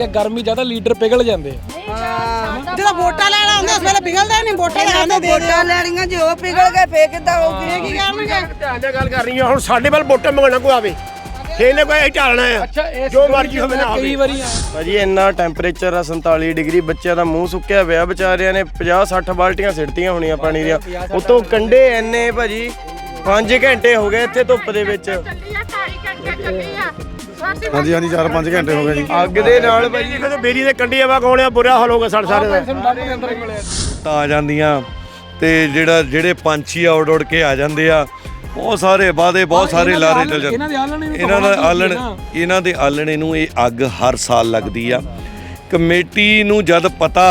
ਇਹ ਗਰਮੀ ਜ਼ਿਆਦਾ ਲੀਡਰ ਪਿਘਲ ਜਾਂਦੇ ਆ। ਜਦੋਂ ਵੋਟਾਂ ਲੈਣ ਆਉਂਦੇ ਉਸ ਵੇਲੇ ਪਿਘਲਦਾ ਨਹੀਂ ਵੋਟਾਂ ਲੈਣ ਦੇ ਦੇ ਵੋਟਾਂ ਲੈਣੀਆਂ ਜੇ ਉਹ ਪਿਘਲ ਗਏ ਫੇਰ ਕਿੱਦਾਂ ਹੋਊਗੀ ਕੀ ਕਰਨਗੇ? ਧਿਆਨ ਨਾਲ ਗੱਲ ਕਰ ਰਹੀ ਹਾਂ ਹੁਣ ਸਾਡੇ ਵੱਲ ਵੋਟਾਂ ਮੰਗਣਾ ਕੋਈ ਆਵੇ। ਫੇਰ ਨੇ ਕੋਈ ਢਾਲਣਾ ਆ। ਜੋ ਮਰਜ਼ੀ ਹੋਵੇ ਨਾ ਕਈ ਵਾਰੀ ਆ ਭਾਜੀ ਇੰਨਾ ਟੈਂਪਰੇਚਰ ਆ 47 ਡਿਗਰੀ ਬੱਚਿਆਂ ਦਾ ਮੂੰਹ ਸੁੱਕਿਆ ਪਿਆ ਵਿਚਾਰਿਆਂ ਨੇ 50 60 ਬਾਲਟੀਆਂ ਸਿੱਟਤੀਆਂ ਹੋਣੀਆਂ ਪਾਣੀ ਦੀਆਂ। ਉਤੋਂ ਕੰਡੇ ਇੰਨੇ ਭਾਜੀ 5 ਘੰਟੇ ਹੋ ਗਏ ਇੱਥੇ ਧੁੱਪ ਦੇ ਵਿੱਚ। ਹਾਂਜੀ ਹਾਂਜੀ 4-5 ਘੰਟੇ ਹੋ ਗਏ ਜੀ। ਅੱਗ ਦੇ ਨਾਲ ਭਾਜੀ ਦੇਖੋ ਬੇਰੀ ਦੇ ਕੰਡੀ ਆਵਾ ਕੌਣ ਆ ਬੁਰਾ ਹਾਲ ਹੋਗਾ ਸਾਡੇ ਸਾਰੇ ਦਾ। ਤਾਂ ਆ ਜਾਂਦੀਆਂ ਤੇ ਜਿਹੜਾ ਜਿਹੜੇ ਪੰਛੀ ਆ ਉੱਡ ਉੱਡ ਕੇ ਆ ਜਾਂਦੇ ਆ ਬਹੁਤ ਸਾਰੇ ਵਾਦੇ ਬਹੁਤ ਸਾਰੇ ਲਾਰੇ ਚੱਲ ਜਾਂਦੇ। ਇਹਨਾਂ ਦੇ ਆਲਣੇ ਨੂੰ ਇਹਨਾਂ ਦਾ ਆਲਣ ਨਾ। ਇਹਨਾਂ ਦੇ ਆਲਣੇ ਨੂੰ ਇਹ ਅੱਗ ਹਰ ਸਾਲ ਲੱਗਦੀ ਆ। ਕਮੇਟੀ ਨੂੰ ਜਦ ਪਤਾ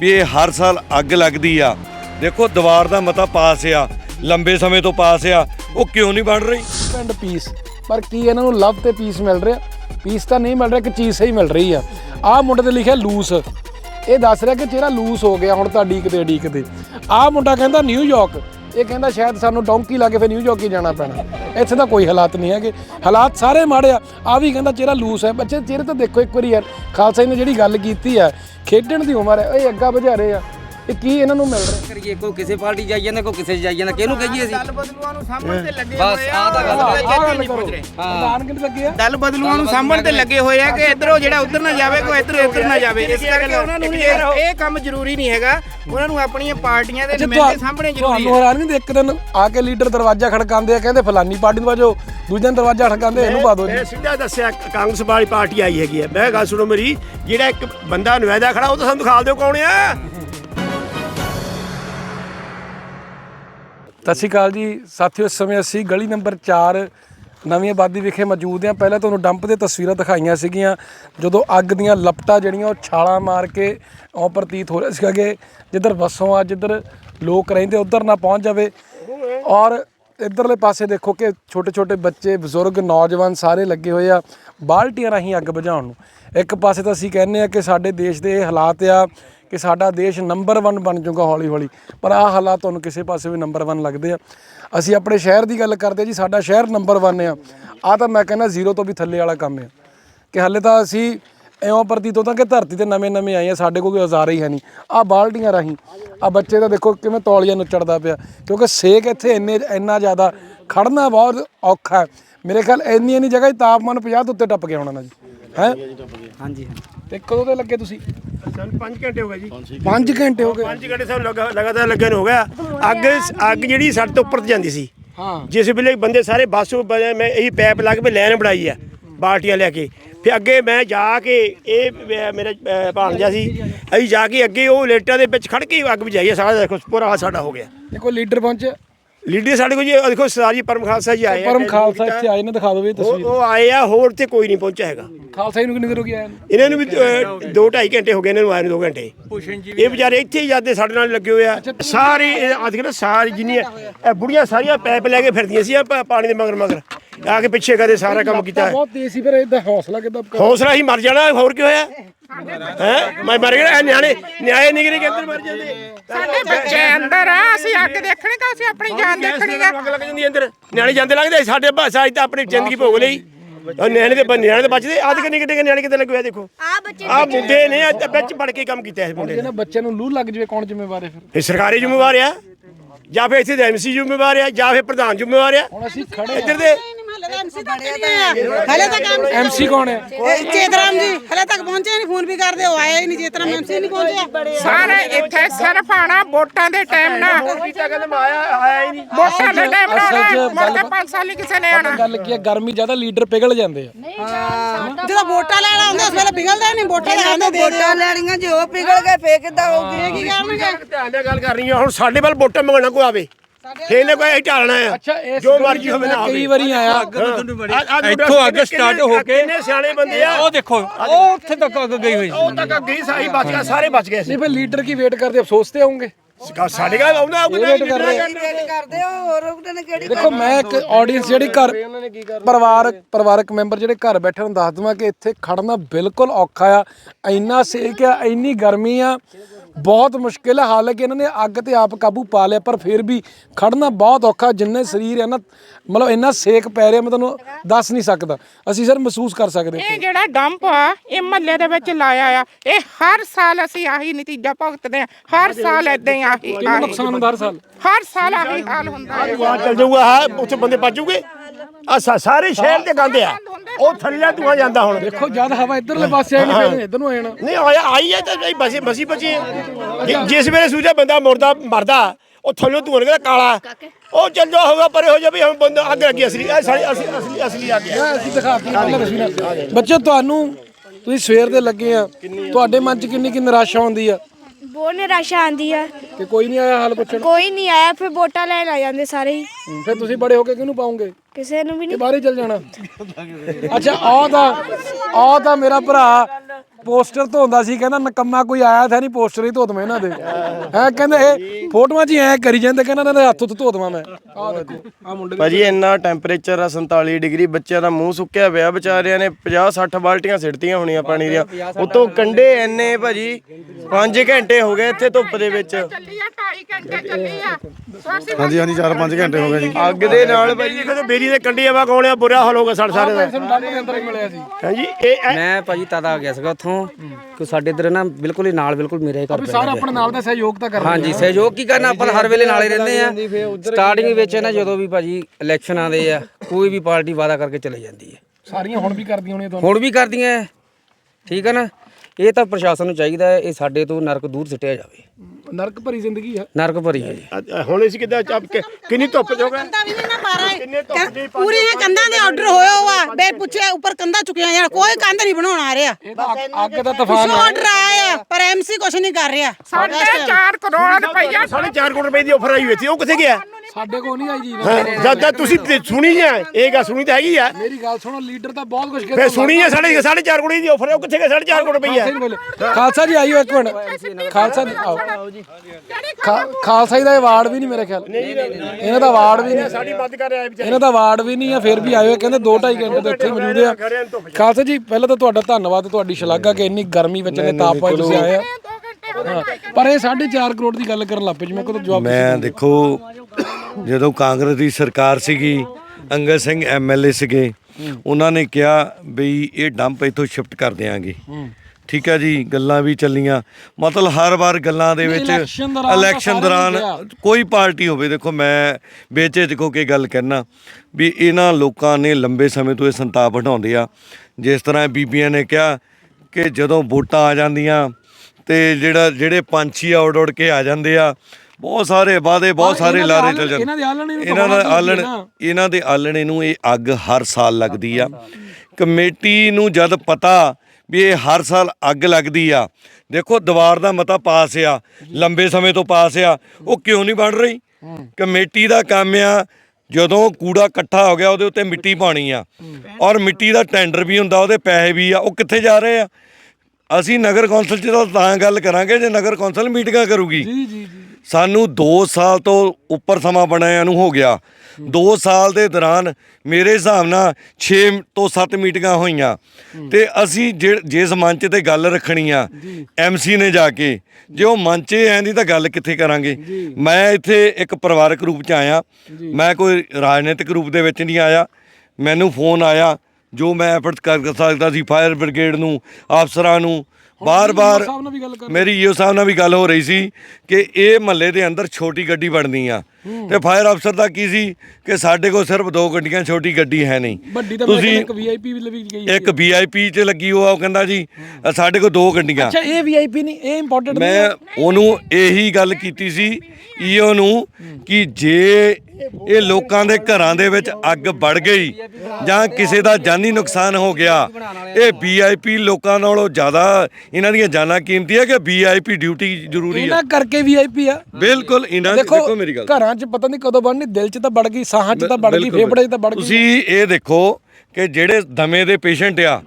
ਵੀ ਇਹ ਹਰ ਸਾਲ ਅੱਗ ਲੱਗਦੀ ਆ ਦੇਖੋ ਦੀਵਾਰ ਦਾ ਮਤਾ ਪਾਸ ਆ ਲੰਬੇ ਸਮੇਂ ਤੋਂ ਪਾਸ ਆ ਉਹ ਕਿਉਂ ਨਹੀਂ ਬਣ ਰਹੀ? And peace. ਪਰ ਕੀ ਇਹਨਾਂ ਨੂੰ ਲਵ ਤੇ ਪੀਸ ਮਿਲ ਰਿਹਾ? ਪੀਸ ਤਾਂ ਨਹੀਂ ਮਿਲ ਰਿਹਾ, ਇੱਕ ਚੀਜ਼ ਸਹੀ ਮਿਲ ਰਹੀ ਆ। ਆਹ ਮੁੰਡੇ ਤੇ ਲਿਖਿਆ ਲੂਸ ਇਹ ਦੱਸ ਰਿਹਾ ਕਿ ਚਿਹਰਾ ਲੂਸ ਹੋ ਗਿਆ ਹੁਣ ਤਾਂ ਡੀਕਦੇ ਡੀਕਦੇ। ਆਹ ਮੁੰਡਾ ਕਹਿੰਦਾ ਨਿਊਯਾਰਕ ਇਹ ਕਹਿੰਦਾ ਸ਼ਾਇਦ ਸਾਨੂੰ ਡੌਂਕੀ ਲਾ ਕੇ ਫਿਰ ਨਿਊਯਾਰਕ ਹੀ ਜਾਣਾ ਪੈਣਾ। ਇੱਥੇ ਤਾਂ ਕੋਈ ਹਾਲਾਤ ਨਹੀਂ ਹੈਗੇ। ਹਾਲਾਤ ਸਾਰੇ ਮਾੜੇ ਆ। ਆ ਵੀ ਕਹਿੰਦਾ ਚਿਹਰਾ ਲੂਸ ਹੈ। ਬੱਚੇ, ਚਿਹਰੇ ਤਾਂ ਦੇਖੋ ਇੱਕ ਵਾਰੀ ਯਾਰ। ਖਾਲਸਾ ਜੀ ਨੇ ਜਿਹੜੀ ਗੱਲ ਕੀਤੀ ਆ, ਖੇਡਣ ਦੀ ਉਮਰ ਹੈ। ਇਹ ਅੱਗਾ ਬੁਝਾ ਰਹੇ ਆ। ਇਹ ਕੀ ਇਹਨਾਂ ਨੂੰ ਮਿਲ ਰਿਹਾ? ਕਰੀਏ ਕੋਈ ਕਿਸੇ ਪਾਰਟੀ ਜਾਈ ਜਾਂਦਾ ਕੋਈ ਕਿਸੇ 'ਚ ਜਾਈ ਜਾਂਦਾ ਕਿਹਨੂੰ ਕਹੀਏ ਅਸੀਂ? ਬਦਲੂਆਂ ਨੂੰ ਸਾਹਮਣੇ ਤੇ ਲੱਗੇ ਬਸ ਆਹ ਤਾਂ ਗੱਲ ਆਹ ਗੱਲ ਕਰੋ। ਪ੍ਰਧਾਨ ਕਿੰਨੇ ਲੱਗੇ ਆ? ਦਲ ਬਦਲੂਆਂ ਨੂੰ ਸਾਂਭਣ ਤੇ ਲੱਗੇ ਹੋਏ ਆ ਕਿ ਇਧਰੋਂ ਜਿਹੜਾ ਉਧਰ ਨਾ ਜਾਵੇ ਕੋਈ ਇਧਰੋਂ ਇੱਧਰ ਨਾ ਜਾਵੇ। ਇਸ ਕਰਕੇ ਉਹਨਾਂ ਨੂੰ ਨਹੀਂ ਇਹ ਇਹ ਕੰਮ ਜ਼ਰੂਰੀ ਨਹੀਂ ਹੈਗਾ। ਉਹਨਾਂ ਨੂੰ ਆਪਣੀਆਂ ਪਾਰਟੀਆਂ ਦੇ ਨੁਮਾਇੰਦੇ ਸਾਂਭਣੇ ਜ਼ਰੂਰੀ ਤੁਹਾਨੂੰ ਹੈਰਾਨ ਨਹੀਂ ਇੱਕ ਦਿਨ ਆ ਕੇ ਲੀਡਰ ਦਰਵਾਜ਼ਾ ਖੜਕਾਉਂਦੇ ਆ ਕਹਿੰਦੇ ਫਲਾਨੀ ਪਾਰਟੀ ਨੂੰ ਬਾਜੋ ਦੂਜੇ ਦਿਨ ਦਰਵਾਜ਼ਾ ਖੜਕਾਉਂਦੇ ਇਹਨੂੰ ਪਾ ਦਿਓ ਜੀ। ਮੈਂ ਸਿੱਧਾ ਦੱਸਿਆ ਕਾਂਗਰਸ ਵਾਲੀ ਪਾਰਟੀ ਆਈ ਹੈਗੀ ਹੈ। ਮੈਂ ਗੱਲ ਸੁਣੋ ਮੇਰੀ ਜਿਹੜਾ ਇੱਕ ਬੰਦਾ ਨੁਮਾਇੰਦਾ ਖੜਾ ਉਹ ਤਾਂ ਸਾਨੂੰ ਦਿਖਾ ਦਿਓ ਕੌਣ ਆ। ਸਤਿ ਸ਼੍ਰੀ ਅਕਾਲ ਜੀ। ਸਾਥੀਓ, ਇਸ ਸਮੇਂ ਅਸੀਂ ਗਲੀ ਨੰਬਰ 4 ਨਵੀਂ ਆਬਾਦੀ ਵਿਖੇ ਮੌਜੂਦ ਹਾਂ। ਪਹਿਲਾਂ ਤੁਹਾਨੂੰ ਡੰਪ ਦੇ ਤਸਵੀਰਾਂ ਦਿਖਾਈਆਂ ਸੀਗੀਆਂ। ਜਦੋਂ ਅੱਗ ਦੀਆਂ ਲਪਟਾਂ ਜਿਹੜੀਆਂ, ਉਹ ਛਾਲਾਂ ਮਾਰ ਕੇ ਉਹ ਪ੍ਰਤੀਤ ਹੋ ਰਿਹਾ ਸੀਗਾ ਕਿ ਜਿੱਧਰ ਬੱਸੋਂ ਆ, ਜਿੱਧਰ ਲੋਕ ਰਹਿੰਦੇ, ਉਧਰ ਨਾ ਪਹੁੰਚ ਜਾਵੇ। ਔਰ ਇਧਰਲੇ ਪਾਸੇ ਦੇਖੋ ਕਿ ਛੋਟੇ ਛੋਟੇ ਬੱਚੇ, ਬਜ਼ੁਰਗ, ਨੌਜਵਾਨ ਸਾਰੇ ਲੱਗੇ ਹੋਏ ਆ ਬਾਲਟੀਆਂ ਰਾਹੀਂ ਅੱਗ ਬੁਝਾਉਣ ਨੂੰ। ਇੱਕ ਪਾਸੇ ਤਾਂ ਅਸੀਂ ਕਹਿੰਦੇ ਆ ਕਿ ਸਾਡੇ ਦੇਸ਼ ਦੇ ਇਹ ਹਾਲਾਤ ਆ ਕਿ ਸਾਡਾ ਦੇਸ਼ ਨੰਬਰ 1 ਬਣ ਜਾਊਗਾ ਹੌਲੀ ਹੌਲੀ। ਪਰ ਆਹ ਹਾਲਾਤ ਤੁਹਾਨੂੰ ਕਿਸੇ ਪਾਸੇ ਵੀ ਨੰਬਰ 1 ਲੱਗਦੇ ਆ। ਅਸੀਂ ਆਪਣੇ ਸ਼ਹਿਰ ਦੀ ਗੱਲ ਕਰਦੇ ਜੀ, ਸਾਡਾ ਸ਼ਹਿਰ ਨੰਬਰ 1 ਆ। ਆ ਤਾਂ ਮੈਂ ਕਹਿੰਦਾ ਜ਼ੀਰੋ ਤੋਂ ਵੀ ਥੱਲੇ ਵਾਲਾ ਕੰਮ ਆ। ਕਿ ਹਾਲੇ ਤਾਂ ਅਸੀਂ ਐਵੇਂ ਪ੍ਰਤੀਤ ਹੁੰਦਾ ਕਿ ਧਰਤੀ ਤੇ ਨਵੇਂ ਨਵੇਂ ਆਏ ਆ, ਸਾਡੇ ਕੋਲ ਕੋਈ ਔਜ਼ਾਰ ਹੀ ਹੈ ਨਹੀਂ। ਆ ਬਾਲਟੀਆਂ ਰਾਹੀਂ ਆ ਬੱਚੇ ਤਾਂ ਦੇਖੋ ਕਿਵੇਂ ਤੌਲੀਆ ਨੁੱਚੜਦਾ ਪਿਆ। ਕਿਉਂਕਿ ਸੇਕ ਇੱਥੇ ਇੰਨੇ, ਇੰਨਾ ਜ਼ਿਆਦਾ ਖੜਨਾ ਬਹੁਤ ਔਖਾ ਹੈ। ਮੇਰੇ ਖਿਆਲ ਇੰਨੀ ਇੰਨੀ ਜਗ੍ਹਾ 'ਚ ਤਾਪਮਾਨ 50 ਤੋਂ ਉੱਤੇ ਟੱਪ ਗਿਆ ਹੋਣਾ ਨਾ ਜੀ। ਹੈ? ਹਾਂਜੀ ਤੇ ਕਦੋਂ ਦੇ ਲੱਗੇ ਤੁਸੀਂ? ਸਾਨੂੰ 5 ਘੰਟੇ ਹੋ ਗਏ ਜੀ। 5 ਘੰਟੇ। ਹੋ ਗਏ। 5 ਘੰਟੇ ਸਾਨੂੰ ਲਗਾ- ਲਗਾਤਾਰ ਲੱਗੇ ਨੂੰ ਹੋ ਗਿਆ। ਅੱਗ ਅੱਗ ਜਿਹੜੀ ਸਾਡੇ ਤੋਂ ਉੱਪਰ ਜਾਂਦੀ ਸੀ। ਹਾਂ। ਜਿਸ ਵੇਲੇ ਬੰਦੇ ਸਾਰੇ ਬੱਸ ਮੈਂ ਇਹੀ ਪੈਪ ਲਾ ਕੇ ਲਾਈਨ ਬਣਾਈ ਆ ਬਾਲਟੀਆਂ ਲੈ ਕੇ। ਫਿਰ ਅੱਗੇ ਮੈਂ ਜਾ ਕੇ ਇਹ ਮੇਰਾ ਭਾਣਜਾ ਸੀ। ਅਸੀਂ ਜਾ ਕੇ ਅੱਗੇ ਉਹ ਲੇਟਾਂ ਦੇ ਵਿੱਚ ਖੜ ਕੇ ਹੀ ਅੱਗ ਬੁਝਾਈ ਆ। ਸਾਰਾ ਦੇਖੋ ਪੂਰਾ ਸਾਡਾ ਹੋ ਗਿਆ। ਕੋਈ ਲੀਡਰ ਪਹੁੰਚਿਆ ਲੀਡਰ ਸਾਡੇ ਕੋਲ ਜੀ ਆਹ ਦੇਖੋ ਸਰਦਾਰ ਜੀ ਪਰਮ ਖਾਲਸਾ ਜੀ ਆਏ ਆ ਪਰਮ ਖਾਲਸਾ ਇੱਥੇ ਆਏ ਨੇ ਦਿਖਾ ਦਿਓ ਵੀ ਉਹ ਤਸਵੀਰ। ਉਹ ਆਏ ਆ ਹੋਰ ਤੇ ਕੋਈ ਨਹੀਂ ਪਹੁੰਚਿਆ ਹੈਗਾ। ਖਾਲਸਾ ਜੀ ਨੂੰ ਕਿੰਨੀ ਦੇਰ ਹੋ ਗਈ ਆਇਆ ਨੂੰ? ਇਹਨਾਂ ਨੂੰ ਵੀ 2.5 ਘੰਟੇ ਹੋ ਗਏ ਇਹਨਾਂ ਨੂੰ ਆਏ ਨੂੰ 2 ਘੰਟੇ। ਇਹ ਵਿਚਾਰੇ ਇੱਥੇ ਹੀ ਜਾਂਦੇ ਸਾਡੇ ਨਾਲ ਲੱਗੇ ਹੋਏ ਆ। ਸਾਰੇ ਅੱਜ ਕੱਲ੍ਹ ਸਾਰੀ ਜਿੰਨੀ ਇਹ ਬੁੜੀਆਂ ਸਾਰੀਆਂ ਪੈਪ ਲੈ ਕੇ ਫਿਰਦੀਆਂ ਸੀ ਪਾਣੀ ਦੇ ਮਗਰ ਮਗਰ। ਆ ਕੇ ਪਿੱਛੇ ਕਦੇ ਸਾਰਾ ਕੰਮ ਕੀਤਾ। ਬਹੁਤ ਤੇਜ਼ ਸੀ ਫਿਰ ਇਹਦਾ ਹੌਸਲਾ ਕਿੱਦਾਂ ਹੌਸਲਾ ਹੀ ਮਰ ਜਾਣਾ ਹੋਰ ਕੀ ਹੋਇਆ? ਹੈ? ਮੈਂ ਮਰ ਗਿਆ ਇਹ ਨਿਆਣੇ ਨਿਆਏ ਨਿਗਰੇ ਕੇ ਅੰਦਰ ਮਰ ਜਾਂਦੇ। ਸਾਡੇ ਬੱਚੇ ਅੰਦਰ ਆ ਅਸੀਂ ਅੱਗ ਦੇਖਣੀ ਤਾਂ ਅਸੀਂ ਆਪਣੀ ਜਾਨ ਦੇਖਣੀ ਆ। ਅੱਗ ਲੱਗ ਜਾਂਦੀ ਅੰਦਰ ਨਿਆਣੇ ਜਾਂਦੇ ਲੱਗਦੇ ਸਾਡੇ ਬਸ ਅੱਜ ਤਾਂ ਆਪਣੀ ਜ਼ਿੰਦਗੀ ਭੋਗ ਲਈ। ਉਹ ਨਿਆਣੇ ਦੇ ਨਿਆਣੇ ਦੇ ਬਚਦੇ ਆਦ ਕਿੰਨੇ ਕਿੰਨੇ ਨਿਆਣੇ ਕਿਤੇ ਲੱਗੇ ਹੋਏ ਆ ਦੇਖੋ। ਆ ਬੱਚੇ ਆ ਮੁੰਡੇ ਨੇ ਅੱਜ ਵਿੱਚ ਵੜ ਕੇ ਕੰਮ ਕੀਤਾ ਇਸ ਮੁੰਡੇ ਨੇ ਇਹਨਾਂ ਬੱਚਿਆਂ ਨੂੰ ਲੂ ਲੱਗ ਜਵੇ ਕੌਣ ਜ਼ਿੰਮੇਵਾਰ ਹੈ ਫਿਰ? ਇਹ ਸਰਕਾਰੀ ਜ਼ਿੰਮੇਵਾਰ ਆ ਜਾਂ ਫਿਰ ਇੱਥੇ ਦਾ ਐਮਸੀ ਜ਼ਿੰਮੇਵਾਰ ਆ ਜਾਂ ਫਿਰ ਪ੍ਰਧਾਨ ਜ਼ਿੰਮੇਵਾਰ ਆ। ਹੁਣ ਅਸੀਂ ਖੜੇ ਇੱਧਰ ਦੇ ਐਮਸੀ ਤੱਕ ਨਹੀਂ ਆਇਆ ਹਲੇ ਤੱਕ ਐਮਸੀ ਕੌਣ ਹੈ? ਇਹ ਚੇਤਰਾਮ ਜੀ ਹਲੇ ਤੱਕ ਪਹੁੰਚੇ ਨਹੀਂ ਫੋਨ ਵੀ ਕਰਦੇ ਉਹ ਆਇਆ ਹੀ ਨਹੀਂ ਚੇਤਰਾਮ ਐਮਸੀ ਨਹੀਂ ਪਹੁੰਚਿਆ। ਸਾਰੇ ਇੱਥੇ ਸਿਰਫ ਆਣਾ ਵੋਟਾਂ ਦੇ ਟਾਈਮ ਨਾ ਕੀਤਾ ਕਹਿੰਦਾ ਆਇਆ ਆਇਆ ਹੀ ਨਹੀਂ। ਵੋਟਾਂ ਦੇ ਟਾਈਮ ਨਾ ਅਸਲ 'ਚ ਆਉਣਾ, ਮੁੜ ਕੇ ਗੱਲ- 5 ਸਾਲ ਹੀ ਕਿਸੇ ਨੇ ਆਣਾ ਗੱਲ ਕੀ ਹੈ ਗਰਮੀ ਜ਼ਿਆਦਾ ਲੀਡਰ ਪਿਘਲ ਜਾਂਦੇ ਆ। ਜਦੋਂ ਵੋਟਾਂ ਲੈਣ ਆਉਂਦੇ ਉਸ ਵੇਲੇ ਪਿਘਲਦਾ ਨਹੀਂ ਵੋਟਾਂ ਲੈਣ ਦੇ ਵੋਟਾਂ ਲੈਣੀਆਂ ਜੇ ਉਹ ਪਿਘਲ ਗਏ ਫੇਰ ਕਿੱਦਾਂ ਹੋਊਗੀ? ਕੀ ਕਰਨਗੇ ਧਿਆਨ ਨਾਲ ਗੱਲ ਕਰ ਰਹੀ ਹਾਂ ਹੁਣ ਸਾਡੇ ਵੱਲ ਵੋਟਾਂ ਮੰਗਣਾ ਕੋਈ ਆਵੇ। ਫੇਰ ਨੇ ਕੋਈ ਢਾਲਣਾ ਆ? ਅੱਛਾ ਇਸ ਜੋ ਮਰਜ਼ੀ ਹੋਵੇ ਨਾ ਕਈ ਵਾਰੀ ਆਇਆ। ਇੱਥੋਂ ਅੱਗ ਸਟਾਰਟ ਹੋ ਕੇ ਕਿੰਨੇ ਸਿਆਣੇ ਬੰਦੇ ਆ? ਉਹ ਦੇਖੋ ਉਹ ਉੱਥੇ ਤੱਕ ਅੱਗ ਗਈ ਹੋਈ ਉਹ ਤੱਕ ਗਈ ਸਾਈ ਬਚ ਗਿਆ ਸਾਰੇ ਬਚ ਗਏ ਸੀ। ਨਹੀਂ ਫਿਰ ਲੀਡਰ ਕੀ ਵੇਟ ਕਰਦੇ ਅਫਸੋਸ ਤੇ ਆਉਂਗੇ ਸਾਡੇ ਘਰ ਆਉਂਦਾ ਉਹ ਵੇਟ ਕਰ ਰਹੇ ਕਰਦੇ ਹੋ ਹੋਰ ਉਹਨਾਂ ਨੇ ਕਿਹੜੀ ਦੇਖੋ ਮੈਂ ਇੱਕ ਆਡੀਅנס ਜਿਹੜੀ ਘਰ ਪਰਿਵਾਰਕ ਪਰਿਵਾਰਕ ਮੈਂਬਰ ਜਿਹੜੇ ਘਰ ਬੈਠੇ ਨੂੰ ਦੱਸ ਦਵਾਂ ਕਿ ਇੱਥੇ ਖੜਨਾ ਬਿਲਕੁਲ ਔਖਾ ਆ। ਇੰਨਾ ਸੇਕ ਆ ਇੰਨੀ ਗਰਮੀ ਆ। ਬਹੁਤ ਮੁਸ਼ਕਿਲ ਹੈ। ਹਾਲਾਂਕਿ ਇਹਨਾਂ ਨੇ ਅੱਗ ਤੇ ਆਪ ਕਾਬੂ ਪਾ ਲਿਆ ਪਰ ਫਿਰ ਵੀ ਖੜਨਾ ਬਹੁਤ ਔਖਾ ਜਿੰਨੇ ਸਰੀਰ ਹੈ ਨਾ ਮਤਲਬ ਇੰਨਾ ਸੇਕ ਪੈ ਰਿਹਾ ਮੈਂ ਤੁਹਾਨੂੰ ਦੱਸ ਨਹੀਂ ਸਕਦਾ। ਅਸੀਂ ਸਰ ਮਹਿਸੂਸ ਕਰ ਸਕਦੇ ਇਹ ਜਿਹੜਾ ਡੰਪ ਆ ਇਹ ਮਹੱਲੇ ਦੇ ਵਿੱਚ ਲਾਇਆ ਆ। ਇਹ ਹਰ ਸਾਲ ਅਸੀਂ ਆਹੀ ਨਤੀਜਾ ਭੁਗਤਦੇ ਆ ਹਰ ਸਾਲ ਇਦਾਂ ਹੀ ਆਹੀ ਆਹੀ। ਨੁਕਸਾਨ ਹੁੰਦਾ ਹਰ ਸਾਲ? ਹਰ ਸਾਲ ਆਹੀ ਹਾਲ ਹੁੰਦਾ ਹੈ ਚੱਲ ਜਾਊਗਾ ਹਾਂ ਉੱਥੇ ਬੰਦੇ ਬਚੂਗੇ ਆ ਸਾਰੇ ਸ਼ਹਿਰ ਦੇ ਗੰਦੇ ਆ। ਉਹ ਥੱਲੇ ਧੂਆਂ ਜਾਂਦਾ ਹੁਣ। ਦੇਖੋ ਜਦ ਹਵਾ ਇਧਰਲੇ ਪਾਸੇ ਆਈ ਨਹੀਂ ਫਿਰ ਇਧਰ ਨੂੰ ਆ ਜਾਣਾ ਨਹੀਂ ਆਇਆ ਆਈ ਹੈ ਤਾਂ ਬਸੀ ਬਸੀ ਬਚੀ ਹੈ। ਜਿ- ਜਿਸ ਵੇਲੇ ਸੂਝਾ ਬੰਦਾ ਮੁਰਦਾ ਮਰਦਾ ਉਹ ਥੱਲੇ ਧੂਆਂ ਨਿਕਲਦਾ ਕਾਲਾ। ਉਹ ਚੱਲ ਜਾ ਹੋਗਾ ਪਰੇ ਹੋ ਜਾ ਵੀ ਹੁਣ ਬੰਦਾ ਅੱਗ ਲੱਗੀ ਅਸਲੀ ਇਹ ਸਾਡੀ ਅਸਲੀ ਅਸਲੀ ਅਸਲੀ ਅੱਗ ਹੈ। ਅਸੀਂ ਦਿਖਾਤੀ ਪਹਿਲਾਂ ਤਸਵੀਰਾਂ ਬੱਚੇ ਤੁਹਾਨੂੰ ਤੁਸੀਂ ਸਵੇਰ ਦੇ ਲੱਗੇ ਆ। ਤੁਹਾਡੇ ਮਨ 'ਚ ਕਿੰਨੀ ਕਿ ਨਿਰਾਸ਼ਾ ਹੁੰਦੀ ਆ। ਬਹੁਤ ਨਿਰਾਸ਼ਾ ਆਂਦੀ ਆ। ਕਿ ਕੋਈ ਨਹੀਂ ਆਇਆ ਹਾਲ ਪੁੱਛਣ? ਕੋਈ ਨਹੀਂ ਆਇਆ ਫਿਰ ਵੋਟਾਂ ਲੈਣ ਆ ਜਾਂਦੇ ਸਾਰੇ ਹੀ ਫਿਰ ਤੁਸੀਂ ਬੜੇ ਹੋ ਕੇ ਕਿਹਨੂੰ ਪਾਉਂਗੇ? ਕਿਸੇ ਨੂੰ ਵੀ ਕਿ ਨਹੀਂ। ਬਾਹਰ ਹੀ ਚਲ ਜਾਣਾ? ਅੱਛਾ ਆਹ ਤਾਂ ਆਹ ਤਾਂ ਮੇਰਾ ਭਰਾ ਪੋਸਟਰ ਧੋਂਦਾ ਸੀ ਕਹਿੰਦਾ ਨਕੰਮਾ ਕੋਈ ਆਇਆ ਥਾ ਨਹੀਂ ਪੋਸਟਰ ਹੀ ਧੋ ਦਵਾਂ ਇਹਨਾਂ ਦੇ। ਹੈ ਕਹਿੰਦੇ ਇਹ ਫੋਟੋਆਂ 'ਚ ਹੀ ਐ ਕਰੀ ਜਾਂਦੇ ਕਹਿੰਦਾ ਇਹਨਾਂ ਦੇ ਹੱਥ ਉੱਤੇ ਧੋ ਦਵਾਂ ਮੈਂ। ਆਹ ਦੇਖੋ ਆਹ ਮੁੰਡੇ ਭਾਜੀ ਇੰਨਾ ਟੈਂਪਰੇਚਰ ਆ 47 ਡਿਗਰੀ ਬੱਚਿਆਂ ਦਾ ਮੂੰਹ ਸੁੱਕਿਆ ਪਿਆ ਵਿਚਾਰਿਆਂ ਨੇ 50 60 ਬਾਲਟੀਆਂ ਸਿੱਟਤੀਆਂ ਹੋਣੀਆਂ ਪਾਣੀ ਦੀਆਂ। ਉਤੋਂ ਕੰਡੇ ਇੰਨੇ ਭਾਜੀ 5 ਘੰਟੇ ਹੋ ਗਏ ਇੱਥੇ ਧੁੱਪ ਦੇ ਵਿੱਚ। ਚੱਲੀ ਆ 2.5 ਘੰਟੇ ਚੱਲੀ ਆ ਹਾਂਜੀ ਹਾਂਜੀ 4-5 ਘੰਟੇ ਹੋ ਗਏ ਜੀ। ਅੱਗ ਦੇ ਨਾਲ ਭਾਜੀ ਦੇਖੋ ਬੇਰੀ ਦੇ ਕੰਡੀ ਆਵਾ ਕੌਣ ਆ ਬੁਰਾ ਹਾਲ ਹੋਗਾ ਸਾਡੇ ਸਾਰੇ ਦਾ। ਹੀ ਹਾਂਜੀ ਇਹ- ਮੈਂ ਭਾਜੀ ਤਦ ਆ ਗਿਆ ਸੀਗਾ ਉੱਥੋਂ। ਕਿ ਸਾਡੇ ਇੱਧਰ ਨਾ ਬਿਲਕੁਲ ਹੀ ਨਾਲ ਬਿਲਕੁਲ ਮੇਰੇ ਘਰ ਵੀ ਪੈ ਸਾਰਾ ਆਪਣੇ ਨਾਲ ਦਾ ਸਹਿਯੋਗ ਤਾਂ ਕਰਦੇ ਹਾਂਜੀ ਸਹਿਯੋਗ ਕੀ ਕਰਨਾ? ਆਪਾਂ ਤਾਂ ਹਰ ਵੇਲੇ ਨਾਲੇ ਰਹਿੰਦੇ ਆ। ਸਟਾਰਟਿੰਗ ਵਿੱਚ ਨਾ ਜਦੋਂ ਵੀ ਭਾਜੀ ਇਲੈਕਸ਼ਨ ਆਉਂਦੇ ਆ ਕੋਈ ਵੀ ਪਾਰਟੀ ਵਾਦਾ ਕਰਕੇ ਚਲੇ ਜਾਂਦੀ ਹੈ। ਸਾਰੀਆਂ ਹੁਣ ਵੀ ਕਰਦੀਆਂ ਹੋਣੀਆਂ ਤੁਹਾਨੂੰ? ਹੁਣ ਵੀ ਕਰਦੀਆਂ ਹੈ। ਠੀਕ ਹੈ ਨਾ? ਇਹ ਤਾਂ ਪ੍ਰਸ਼ਾਸਨ ਨੂੰ ਚਾਹੀਦਾ ਹੈ ਇਹ ਸਾਡੇ ਤੋਂ ਨਰਕ ਦੂਰ ਸਿੱਟਿਆ ਜਾਵੇ। ਨਰਕ ਭਰੀ ਜ਼ਿੰਦਗੀ ਆ। ਨਰਕ ਭਰੀ ਹੈ ਜੀ। ਹੁਣ ਅਸੀਂ ਕਿੱਦਾਂ ਚੱਪ ਕੇ ਕਿੰਨੀ ਧੁੱਪ ਚ ਹੋ ਗਏ? ਕੰਧਾਂ ਵੀ ਨਹੀਂ ਨਾ ਪਾ ਰਹੇ ਪੂਰੀਆਂ ਕੰਧਾਂ ਦੇ ਆਰਡਰ ਹੋਇਆ ਹੋਆ ਬੇ ਪੁੱਛਿਆ ਉੱਪਰ ਕੰਧਾਂ ਚੁੱਕੀਆਂ ਜਾਣ ਕੋਈ ਕੰਧ ਨਹੀਂ ਬਣਾਉਣ ਆ ਰਿਹਾ। ਇਹ ਤਾਂ ਅੱਗ- ਅੱਗ ਦਾ ਤੂਫਾਨ ਆ। ਆਰਡਰ ਆਇਆ ਪਰ ਐਮਸੀ ਕੁਛ ਨਹੀਂ ਕਰ ਰਿਹਾ। ਸਾਢੇ 4 ਕਰੋੜ ਰੁਪਈਆ ਸਾਢੇ ਚਾਰ ਕਰੋੜ ਰੁਪਏ ਦੀ ਆਫਰ ਆਈ ਹੋਈ ਸੀ ਉਹ ਕਿੱਥੇ ਗਿਆ? ਸਾਡੇ ਕੋਲ ਨਹੀਂ ਆਈ ਜੀ ਹਾਂ, ਜਦ ਤੱਕ ਤੁਸੀਂ ਤੇ ਸੁਣੀ ਜਾਂ ਇਹ ਗੱਲ ਸੁਣੀ ਤਾਂ ਹੈਗੀ ਆ। ਮੇਰੀ ਗੱਲ ਸੁਣੋ ਲੀਡਰ ਤਾਂ ਬਹੁਤ ਕੁਝ ਫੇਰ ਸੁਣੀ ਆ ਸਾਢੇ ਸਾਢੇ ਚਾਰ ਕਰੋੜ ਦੀ ਆਫਰ ਹੈ ਉਹ ਕਿੱਥੇ ਗਿਆ ਸਾਢੇ ਚਾਰ ਕਰੋੜ ਰੁਪਈਆ ਖਾਲਸਾ ਜੀ ਆਇਓ ਇੱਕ ਮਿੰਟ। ਖਾਲਸਾ ਜੀ ਆਓ। ਖਾ- ਖਾਲਸਾ ਜੀ ਦਾ ਅਵਾਰਡ ਵੀ ਨਹੀਂ ਮੇਰੇ ਖਿਆਲ। ਇਹਨਾਂ ਦਾ ਅਵਾਰਡ ਵੀ ਨਹੀਂ। ਸਾਡੀ ਮਦਦ ਕਰ ਰਿਹਾ ਹੈ ਵਿਚਾਰਾ। ਇਹਨਾਂ ਦਾ ਅਵਾਰਡ ਵੀ ਨਹੀਂ ਆ ਫਿਰ ਵੀ ਆਇਓ। ਕਹਿੰਦੇ 2.5 ਘੰਟੇ ਤੋਂ ਇੱਥੇ ਮੌਜੂਦ ਆ। ਖਾਲਸਾ ਜੀ ਪਹਿਲਾਂ ਤਾਂ ਤੁਹਾਡਾ ਧੰਨਵਾਦ ਤੁਹਾਡੀ ਸ਼ਲਾਘਾ ਕਿ ਇੰਨੀ ਗਰਮੀ ਵਿੱਚ ਨੇ ਤਾਪ ਪਾਏ ਤੁਸੀਂ ਆਏ ਆ। ਹਾਂ, ਪਰ ਇਹ 4.5 ਕਰੋੜ ਦੀ ਗੱਲ ਕਰਨ ਲੱਗ ਪਏ ਜੀ। ਕੋਲ ਜਵਾਬ ਮੈਂ ਦੇਖੋ ਜਦੋਂ ਕਾਂਗਰਸ ਦੀ ਸਰਕਾਰ ਸੀਗੀ ਅੰਗਦ ਸਿੰਘ ਐਮਐਲਏ ਸੀਗੇ ਉਹਨਾਂ ਨੇ ਕਿਹਾ ਬਈ ਇਹ ਡੰਪ ਇੱਥੋਂ ਸ਼ਿਫਟ ਕਰ ਦਿਆਂਗੇ। ਠੀਕ ਹੈ ਜੀ ਗੱਲਾਂ ਵੀ ਚੱਲੀਆਂ। ਮਤਲਬ ਹਰ ਵਾਰ ਗੱਲਾਂ ਦੇ ਵਿੱਚ ਇਲੈਕਸ਼ਨ ਦੌਰਾਨ। ਕੋਈ ਪਾਰਟੀ ਹੋਵੇ ਦੇਖੋ ਮੈਂ ਬੇਝਿਜਕੋ ਕੇ ਗੱਲ ਕਹਿਣਾ ਵੀ ਇਹਨਾਂ ਲੋਕਾਂ ਨੇ ਲੰਬੇ ਸਮੇਂ ਤੋਂ ਇਹ ਸੰਤਾਪ ਹਟਾਉਂਦੇ ਆ। ਜਿਸ ਤਰ੍ਹਾਂ ਬੀਬੀਆਂ ਨੇ ਕਿਹਾ ਕਿ ਜਦੋਂ ਵੋਟਾਂ ਆ ਜਾਂਦੀਆਂ ਤੇ ਜਿਹੜਾ ਜਿਹੜੇ ਪੰਛੀ ਆ ਉੱਡ ਉੱਡ ਕੇ ਆ ਜਾਂਦੇ ਆ ਬਹੁਤ ਸਾਰੇ ਵਾਅਦੇ ਬਹੁਤ ਸਾਰੇ ਲਾਰੇ ਚੱਲ ਜਾਂਦੇ। ਇਹਨਾਂ ਦੇ ਆਲਣੇ ਨੂੰ ਇਹਨਾਂ ਦਾ ਆਲਣ। ਇਹਨਾਂ ਦੇ ਆਲਣੇ ਨੂੰ ਇਹ ਅੱਗ ਹਰ ਸਾਲ ਲੱਗਦੀ ਆ। ਕਮੇਟੀ ਨੂੰ ਜਦ ਪਤਾ ਵੀ ਇਹ ਹਰ ਸਾਲ ਅੱਗ ਲੱਗਦੀ ਆ ਦੇਖੋ ਦੀਵਾਰ ਦਾ ਮਤਾ ਪਾਸ ਆ ਲੰਬੇ ਸਮੇਂ ਤੋਂ ਪਾਸ ਆ ਉਹ ਕਿਉਂ ਨਹੀਂ ਬਣ ਰਹੀ? ਕਮੇਟੀ ਦਾ ਕੰਮ ਆ ਜਦੋਂ ਕੂੜਾ ਇਕੱਠਾ ਹੋ ਗਿਆ ਉਹਦੇ ਉੱਤੇ ਮਿੱਟੀ ਪਾਣੀ ਆ। ਔਰ ਮਿੱਟੀ ਦਾ ਟੈਂਡਰ ਵੀ ਹੁੰਦਾ ਉਹਦੇ ਪੈਸੇ ਵੀ ਆ ਉਹ ਕਿੱਥੇ ਜਾ ਰਹੇ ਆ? ਅਸੀਂ ਨਗਰ ਕੌਂਸਲ 'ਚ ਤਾਂ ਤਾਂ ਗੱਲ ਕਰਾਂਗੇ ਜੇ ਨਗਰ ਕੌਂਸਲ ਮੀਟਿੰਗਾਂ ਕਰੂਗੀ। ਜੀ ਜੀ ਜੀ। ਸਾਨੂੰ 2 ਸਾਲ ਤੋਂ ਉੱਪਰ ਸਮਾਂ ਬਣਿਆ ਨੂੰ ਹੋ ਗਿਆ। 2 ਸਾਲ ਦੇ ਦੌਰਾਨ ਮੇਰੇ ਹਿਸਾਬ ਨਾਲ 6 ਤੋਂ 7 ਮੀਟਿੰਗਾਂ ਹੋਈਆਂ। ਤੇ ਅਸੀਂ ਜਿ- ਜਿਸ ਮੰਚ ਤੇ ਗੱਲ ਰੱਖਣੀ ਆ ਐਮਸੀ ਨੇ ਜਾ ਕੇ ਜੇ ਉਹ ਮੰਚੇ ਐਂ ਦੀ ਤਾਂ ਗੱਲ ਕਿੱਥੇ ਕਰਾਂਗੇ? ਮੈਂ ਇੱਥੇ ਇੱਕ ਪਰਿਵਾਰਕ ਰੂਪ ਚ ਆਇਆ। ਮੈਂ ਕੋਈ ਰਾਜਨੀਤਿਕ ਰੂਪ ਦੇ ਵਿੱਚ ਨਹੀਂ ਆਇਆ। ਮੈਨੂੰ ਫੋਨ ਆਇਆ। ਜੋ ਮੈਂ ਐਫਰਟ ਕਰ ਸਕਦਾ ਸੀ ਫਾਇਰ ਬ੍ਰਿਗੇਡ ਨੂੰ ਅਫਸਰਾਂ ਨੂੰ ਬਾਰ-ਬਾਰ ਮੇਰੀ ਈਓ ਸਾਹਿਬ ਨਾਲ ਵੀ ਗੱਲ ਹੋ ਰਹੀ ਸੀ ਕਿ ਇਹ ਮਹੱਲੇ ਦੇ ਅੰਦਰ ਛੋਟੀ ਗੱਡੀ ਬਣਨੀ ਆ। ਤੇ ਫਾਇਰ ਅਫਸਰ ਦਾ ਕੀ ਸੀ ਕਿ ਸਾਡੇ ਕੋਲ ਸਿਰਫ ਦੋ ਗੱਡੀਆਂ ਛੋਟੀ ਗੱਡੀ ਹੈ ਨਹੀਂ। ਤਾਂ ਤੁਸੀਂ ਇੱਕ ਵੀਆਈਪੀ ਵੀ ਲੱਗੀ ਗਈ ਇੱਕ ਵੀਆਈਪੀ 'ਚ ਲੱਗੀ ਹੋਆ ਉਹ ਕਹਿੰਦਾ ਜੀ ਸਾਡੇ ਕੋਲ ਦੋ ਗੱਡੀਆਂ। ਅੱਛਾ ਇਹ ਵੀਆਈਪੀ ਨਹੀਂ ਇਹ ਇੰਪੋਰਟੈਂਟ ਮੈਂ ਉਹਨੂੰ ਇਹੀ ਗੱਲ ਕੀਤੀ ਸੀ ਈਓ ਨੂੰ ਕਿ ਜੇ ਇਹ ਲੋਕਾਂ ਦੇ ਘਰਾਂ ਦੇ ਵਿੱਚ ਅੱਗ ਵੜ ਗਈ ਜਾਂ ਕਿਸੇ ਦਾ ਜਾਨੀ ਨੁਕਸਾਨ ਹੋ ਗਿਆ। ਇਹ ਵੀਆਈਪੀ ਲੋਕਾਂ ਨਾਲੋਂ ਜ਼ਿਆਦਾ ਇਹਨਾਂ ਦੀਆਂ ਜਾਨਾਂ ਕੀਮਤੀ ਹੈ ਕਿ ਵੀਆਈਪੀ ਡਿਊਟੀ ਜ਼ਰੂਰੀ ਹੈ ਇਹਨਾਂ ਕਰਕੇ ਵੀਆਈਪੀ ਆ। ਬਿਲਕੁਲ ਇਹਨਾਂ ਦੇਖੋ ਮੇਰੀ ਗੱਲ। ਘਰਾਂ 'ਚ ਪਤਾ ਨਹੀਂ ਕਦੋਂ ਬਣਨੀ ਦਿਲ 'ਚ ਤਾਂ ਵੜ ਗਈ ਸਾਹਾਂ 'ਚ ਤਾਂ ਵੜ ਗਈ। ਫੇਫੜੇ 'ਚ ਤਾਂ ਵੜ ਗਈ। ਤੁਸੀਂ ਇਹ ਦੇਖੋ ਕਿ ਜਿਹੜੇ ਦਮੇ ਦੇ ਪੇਸ਼ੈਂਟ ਆ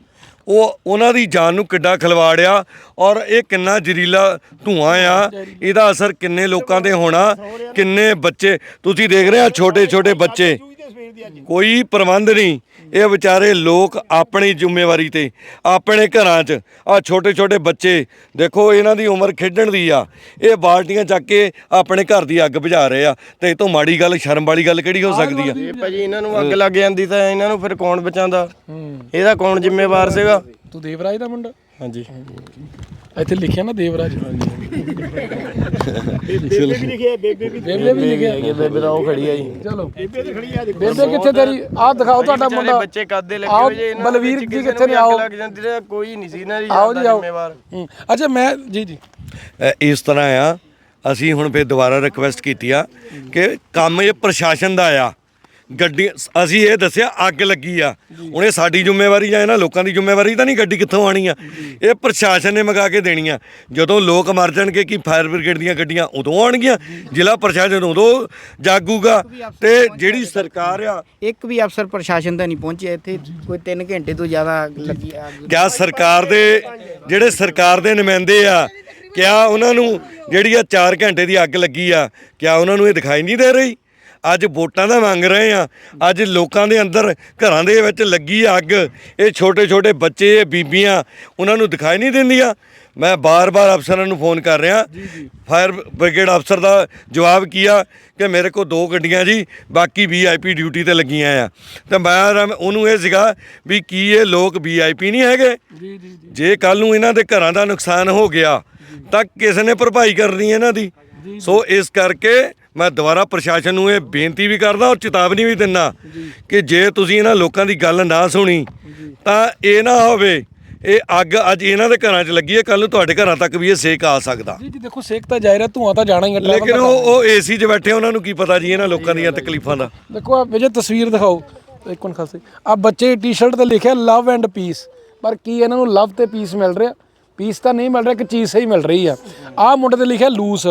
ਉਹ ਉਹਨਾਂ ਦੀ ਜਾਨ ਨੂੰ ਕਿੱਡਾ ਖਿਲਵਾੜ ਆ ਔਰ ਇਹ ਕਿੰਨਾ ਜ਼ਹਿਰੀਲਾ ਧੂਆਂ ਆ, ਇਹਦਾ ਅਸਰ ਕਿੰਨੇ ਲੋਕਾਂ ਤੇ ਹੋਣਾ, ਕਿੰਨੇ ਬੱਚੇ, ਤੁਸੀਂ ਦੇਖ ਰਹੇ ਆ ਛੋਟੇ ਛੋਟੇ ਬੱਚੇ। ਕੋਈ ਪ੍ਰਬੰਧ ਨਹੀਂ। ਇਹ ਵਿਚਾਰੇ ਲੋਕ ਆਪਣੀ ਜ਼ਿੰਮੇਵਾਰੀ ਤੇ ਆਪਣੇ ਘਰਾਂ 'ਚ। ਆ ਛੋਟੇ ਛੋਟੇ ਬੱਚੇ ਦੇਖੋ ਇਹਨਾਂ ਦੀ ਉਮਰ ਖੇਡਣ ਦੀ ਆ। ਇਹ ਬਾਲਟੀਆਂ ਚੱਕ ਕੇ ਆਪਣੇ ਘਰ ਦੀ ਅੱਗ ਬੁਝਾ ਰਹੇ ਆ। ਤੇ ਇਹ ਤੋਂ ਮਾੜੀ ਗੱਲ ਸ਼ਰਮ ਵਾਲੀ ਗੱਲ ਕਿਹੜੀ ਹੋ ਸਕਦੀ ਆ? ਇਹ ਭਾਜੀ ਇਹਨਾਂ ਨੂੰ ਅੱਗ ਲੱਗ ਜਾਂਦੀ ਤਾਂ ਇਹਨਾਂ ਨੂੰ ਫਿਰ ਕੌਣ ਬਚਾਉਂਦਾ? ਇਹਦਾ ਕੌਣ ਜ਼ਿੰਮੇਵਾਰ ਸੀਗਾ? ਤੂੰ ਦੇਵਰਾਜ ਦਾ ਮੁੰਡਾ? ਹਾਂਜੀ। ਇੱਥੇ ਲਿਖਿਆ ਨਾ ਦੇਵਰਾਜ। ਬੇਬੇ ਵੀ ਲਿਖਿਆ ਬੇਬੇ ਵੀ ਬੇਬੇ ਵੀ ਲਿਖਿਆ। ਇਹ ਬੇਬੇ ਦਾ ਉਹ ਖੜੀ ਆ ਜੀ। ਚਲੋ। ਬੇਬੇ ਤੇ ਖੜੀ ਆ ਦੇਖੋ। ਬੇਬੇ ਕਿੱਥੇ ਤੇਰੀ? ਆਹ ਦਿਖਾਓ ਤੁਹਾਡਾ ਵਿਚਾਰੇ ਮੁੰਡਾ। ਬੱਚੇ ਕਾਦੇ ਲੱਗੇ ਆਓ, ਹੋਏ ਜੇ ਇਹਨਾਂ ਦੇ ਬਲਵੀਰ ਵਿੱਚ ਜੀ ਕਿਸੇ ਕਿੱਥੇ ਨੇ? ਨੂੰ ਵੀ ਅੱਗ ਆਓ। ਲੱਗ ਜਾਂਦੀ ਤਾਂ ਕੋਈ ਨਹੀਂ ਸੀ ਨਾ ਜੀ ਆਓ ਜੀ ਜ਼ਿਆਦਾ ਆਓ। ਜ਼ਿੰਮੇਵਾਰ। ਹੂੰ, ਅੱਛਾ ਮੈਂ ਜੀ ਇਸ ਤਰ੍ਹਾਂ ਆ ਅਸੀਂ ਹੁਣ ਫੇਰ ਦੁਬਾਰਾ ਰਿਕਵੈਸਟ ਕੀਤੀ ਆ ਕਿ ਕੰਮ ਇਹ ਪ੍ਰਸ਼ਾਸਨ ਦਾ ਆ ਗੱਡੀ ਅਸੀਂ ਇਹ ਦੱਸਿਆ ਅੱਗ ਲੱਗੀ ਆ। ਹੁਣ ਇਹ ਸਾਡੀ ਜ਼ਿੰਮੇਵਾਰੀ ਜਾਂ ਇਹਨਾਂ ਲੋਕਾਂ ਦੀ ਜ਼ਿੰਮੇਵਾਰੀ ਤਾਂ ਨਹੀਂ ਗੱਡੀ ਕਿੱਥੋਂ ਆਣੀ ਆ। ਇਹ ਪ੍ਰਸ਼ਾਸਨ ਨੇ ਮੰਗਾ ਕੇ ਦੇਣੀ ਆ। ਜਦੋਂ ਲੋਕ ਮਰ ਜਾਣਗੇ ਕਿ ਫਾਇਰ ਬ੍ਰਿਗੇਡ ਦੀਆਂ ਗੱਡੀਆਂ ਉਦੋਂ ਆਉਣਗੀਆਂ ਜ਼ਿਲ੍ਹਾ ਪ੍ਰਸ਼ਾਸਨ ਉਦੋਂ ਜਾਗੂਗਾ ਤੇ ਜਿਹੜੀ ਸਰਕਾਰ ਆ ਇੱਕ ਵੀ ਅਫਸਰ ਪ੍ਰਸ਼ਾਸਨ ਦਾ ਨਹੀਂ ਪਹੁੰਚਿਆ ਇੱਥੇ ਕੋਈ 3 ਘੰਟੇ ਤੋਂ ਜ਼ਿਆਦਾ ਲੱਗੀ ਅੱਗ ਕਿਆ ਸਰਕਾਰ ਦੇ ਜਿਹੜੇ ਸਰਕਾਰ ਦੇ ਨੁਮਾਇੰਦੇ ਆ ਕਿਆ ਉਹਨਾਂ ਨੂੰ ਜਿਹੜੀ ਆ 4 ਘੰਟੇ ਦੀ ਅੱਗ ਲੱਗੀ ਆ ਕਿਆ ਉਹਨਾਂ ਨੂੰ ਇਹ ਦਿਖਾਈ ਨਹੀਂ ਦੇ ਰਹੀ? ਅੱਜ ਵੋਟਾਂ ਦਾ ਮੰਗ ਰਹੇ ਆ ਅੱਜ ਲੋਕਾਂ ਦੇ ਅੰਦਰ ਘਰਾਂ ਦੇ ਵਿੱਚ ਲੱਗੀ ਅੱਗ। ਇਹ ਛੋਟੇ ਛੋਟੇ ਬੱਚੇ ਇਹ ਬੀਬੀਆਂ ਉਹਨਾਂ ਨੂੰ ਦਿਖਾਈ ਨਹੀਂ ਦਿੰਦੀਆਂ। ਮੈਂ ਬਾਰ-ਬਾਰ ਅਫਸਰਾਂ ਨੂੰ ਫੋਨ ਕਰ ਰਿਹਾ। ਫਾਇਰ ਬ੍ਰਿਗੇਡ ਅਫਸਰ ਦਾ ਜਵਾਬ ਕੀ ਆ? ਕਿ ਮੇਰੇ ਕੋਲ ਦੋ ਗੱਡੀਆਂ ਜੀ ਬਾਕੀ ਵੀਆਈਪੀ ਡਿਊਟੀ ਤੇ ਲੱਗੀਆਂ ਆ। ਤੇ ਮੈਂ ਉਹਨੂੰ ਇਹ ਸੀਗਾ ਵੀ ਕੀ ਇਹ ਲੋਕ ਵੀਆਈਪੀ ਨਹੀਂ ਹੈਗੇ? ਜੇ ਕੱਲ ਨੂੰ ਇਹਨਾਂ ਦੇ ਘਰਾਂ ਦਾ ਨੁਕਸਾਨ ਹੋ ਗਿਆ ਤਾਂ ਕਿਸ ਨੇ ਭਰਪਾਈ ਕਰਨੀ ਇਹਨਾਂ ਦੀ? ਸੋ ਇਸ ਕਰਕੇ ਮੈਂ ਦੁਬਾਰਾ ਪ੍ਰਸ਼ਾਸਨ ਨੂੰ ਇਹ ਬੇਨਤੀ ਵੀ ਕਰਦਾ ਔਰ ਚੇਤਾਵਨੀ ਵੀ ਦਿੰਦਾ ਕਿ ਜੇ ਤੁਸੀਂ ਇਹਨਾਂ ਲੋਕਾਂ ਦੀ ਗੱਲ ਨਾ ਸੁਣੀ ਤਾਂ ਇਹ ਨਾ ਹੋਵੇ ਇਹ ਅੱਗ ਅੱਜ ਇਹਨਾਂ ਦੇ ਘਰਾਂ 'ਚ ਲੱਗੀ ਹੈ ਕੱਲ ਨੂੰ ਤੁਹਾਡੇ ਘਰਾਂ ਤੱਕ ਵੀ ਇਹ ਸੇਕ ਆ ਸਕਦਾ। ਜੀ ਜੀ ਦੇਖੋ ਸੇਕ ਤਾਂ ਜਾਇ ਰਿਹਾ ਧੂਆਂ ਤਾਂ ਜਾਣਾ ਹੀ ਹੈ ਲੇਕਿਨ ਉਹ ਉਹ ਏਸੀ 'ਚ ਬੈਠੇ ਉਹਨਾਂ ਨੂੰ ਕੀ ਪਤਾ ਜੀ ਇਹਨਾਂ ਲੋਕਾਂ ਦੀਆਂ ਤਕਲੀਫਾਂ ਦਾ। ਦੇਖੋ ਆ ਵਿਜੇ ਤਸਵੀਰ ਦਿਖਾਓ ਇੱਕ ਮਿੰਟ ਖਾਸੇ ਆ ਬੱਚੇ ਟੀ-ਸ਼ਰਟ ਤੇ ਲਿਖਿਆ ਲਵ ਐਂਡ ਪੀਸ ਪਰ ਕੀ ਇਹਨਾਂ ਨੂੰ ਲਵ ਤੇ ਪੀਸ ਮਿਲ ਰਿਹਾ? ਪੀਸ ਤਾਂ ਨਹੀਂ ਮਿਲ ਰਿਹਾ ਕਿ ਚੀਜ਼ ਸਹੀ ਮਿਲ ਰਹੀ ਆ। ਆਹ ਮੁੰਡੇ ਤੇ ਲਿਖਿਆ ਲੂਸ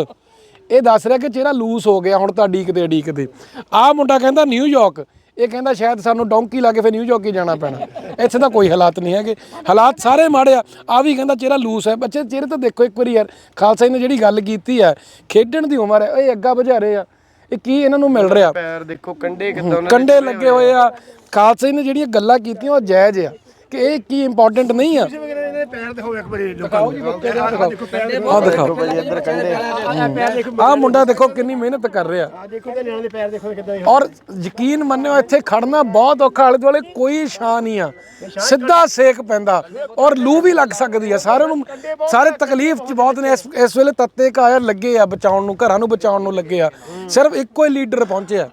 ਇਹ ਦੱਸ ਰਿਹਾ ਕਿ ਚਿਹਰਾ ਲੂਸ ਹੋ ਗਿਆ ਹੁਣ ਤਾਂ ਡੀਕਦੇ ਡੀਕਦੇ। ਆਹ ਮੁੰਡਾ ਕਹਿੰਦਾ ਨਿਊਯਾਰਕ ਇਹ ਕਹਿੰਦਾ ਸ਼ਾਇਦ ਸਾਨੂੰ ਡੌਂਕੀ ਲਾ ਕੇ ਫਿਰ ਨਿਊਯਾਰਕ ਹੀ ਜਾਣਾ ਪੈਣਾ। ਇੱਥੇ ਤਾਂ ਕੋਈ ਹਾਲਾਤ ਨਹੀਂ ਹੈਗੇ। ਹਾਲਾਤ ਸਾਰੇ ਮਾੜੇ ਆ। ਆ ਵੀ ਕਹਿੰਦਾ ਚਿਹਰਾ ਲੂਸ ਹੈ। ਬੱਚੇ ਚਿਹਰੇ ਤਾਂ ਦੇਖੋ ਇੱਕ ਵਾਰੀ ਯਾਰ। ਖਾਲਸਾ ਜੀ ਨੇ ਜਿਹੜੀ ਗੱਲ ਕੀਤੀ ਹੈ ਖੇਡਣ ਦੀ ਉਮਰ ਹੈ। ਇਹ ਅੱਗਾ ਬੁਝਾ ਰਹੇ ਆ। ਇਹ ਕੀ ਇਹਨਾਂ ਨੂੰ ਮਿਲ ਰਿਹਾ? ਪੈਰ ਦੇਖੋ ਕੰਡੇ ਕਿੱਦਾਂ ਉਹਨਾਂ ਦੇ ਕੰਡੇ ਲੱਗੇ ਹੋਏ ਆ। ਖਾਲਸਾ ਜੀ ਨੇ ਜਿਹੜੀਆਂ ਗੱਲਾਂ ਕੀਤੀਆਂ ਉਹ ਜਾਇਜ਼ ਆ ਕਿ ਇਹ ਕੀ ਇੰਪੋਰਟੈਂਟ ਨਹੀਂ ਆ। ਇਹਦੇ ਪੈਰ ਦਿਖਾਓ ਇੱਕ ਵਾਰੀ ਲੋਕਾਂ ਨੂੰ। ਆ ਦਿਖਾਓ। ਇੱਧਰ ਕੰਡੇ ਆ। ਮੁੰਡਾ ਦੇਖੋ ਕਿੰਨੀ ਮਿਹਨਤ ਕਰ ਰਿਹਾ। ਆ ਦੇਖੋ ਤੇ ਨਿਆਣੇ ਦੇ ਪੈਰ ਦੇਖੋ ਕਿੱਦਾਂ ਔਰ ਯਕੀਨ ਮੰਨਿਓ ਇੱਥੇ ਖੜਨਾ ਬਹੁਤ ਔਖਾ ਆਲੇ ਦੁਆਲੇ ਕੋਈ ਛਾਂ ਨਹੀਂ ਆ। ਸਿੱਧਾ ਸੇਕ ਪੈਂਦਾ। ਔਰ ਲੂ ਵੀ ਲੱਗ ਸਕਦੀ ਆ। ਸਾਰਿਆਂ ਨੂੰ ਸਾਰੇ ਤਕਲੀਫ ਚ ਬਹੁਤ ਨੇ। ਇਸ ਇਸ ਵੇਲੇ ਤੱਤੇ ਕਾਇਰ ਲੱਗੇ ਆ ਬਚਾਉਣ ਨੂੰ ਘਰਾਂ ਨੂੰ ਬਚਾਉਣ ਨੂੰ ਲੱਗੇ ਆ। ਸਿਰਫ ਇੱਕੋ ਹੀ ਲੀਡਰ ਪਹੁੰਚਿਆ